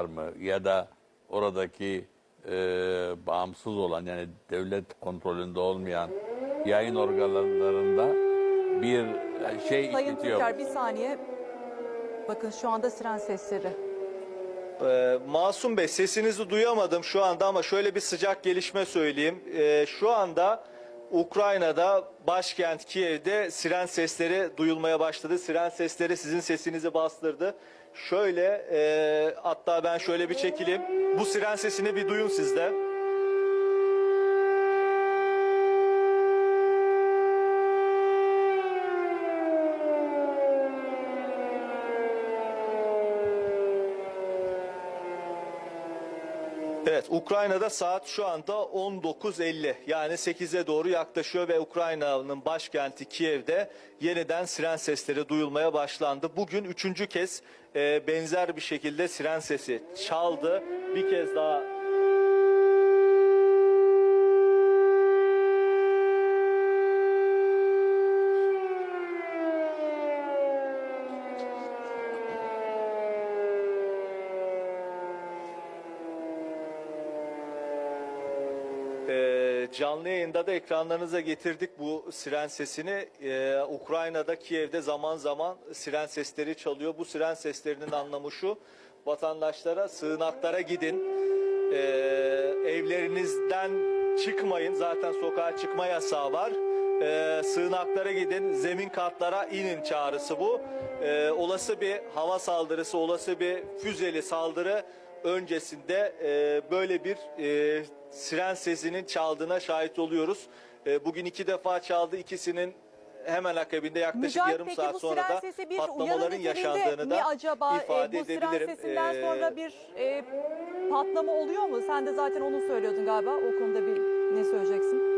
var mı? Ya da oradaki e, bağımsız olan yani devlet kontrolünde olmayan yayın organlarında bir şey Sayın bitiyor. Türker bir saniye. Bakın şu anda siren sesleri. Ee, Masum Bey sesinizi duyamadım şu anda ama şöyle bir sıcak gelişme söyleyeyim. Ee, şu anda Ukrayna'da başkent Kiev'de siren sesleri duyulmaya başladı. Siren sesleri sizin sesinizi bastırdı. Şöyle e, hatta ben şöyle bir çekileyim. Bu siren sesini bir duyun siz Evet, Ukrayna'da saat şu anda 19.50 yani 8'e doğru yaklaşıyor ve Ukrayna'nın başkenti Kiev'de yeniden siren sesleri duyulmaya başlandı. Bugün üçüncü kez e, benzer bir şekilde siren sesi çaldı. Bir kez daha Ee, canlı yayında da ekranlarınıza getirdik bu siren sesini. Ee, Ukrayna'da Kiev'de zaman zaman siren sesleri çalıyor. Bu siren seslerinin anlamı şu. Vatandaşlara sığınaklara gidin. Ee, evlerinizden çıkmayın. Zaten sokağa çıkma yasağı var. Ee, sığınaklara gidin. Zemin katlara inin çağrısı bu. Ee, olası bir hava saldırısı, olası bir füzeli saldırı öncesinde e, böyle bir e, siren sesinin çaldığına şahit oluyoruz. E, bugün iki defa çaldı. İkisinin hemen akabinde yaklaşık Mücahit yarım peki saat bu sonra siren da patlamaların yaşandığını da acaba E, ifade bu siren edebilirim. sesinden E, sonra bir e, patlama oluyor mu? Sen de zaten onu söylüyordun galiba. O konuda bir ne söyleyeceksin?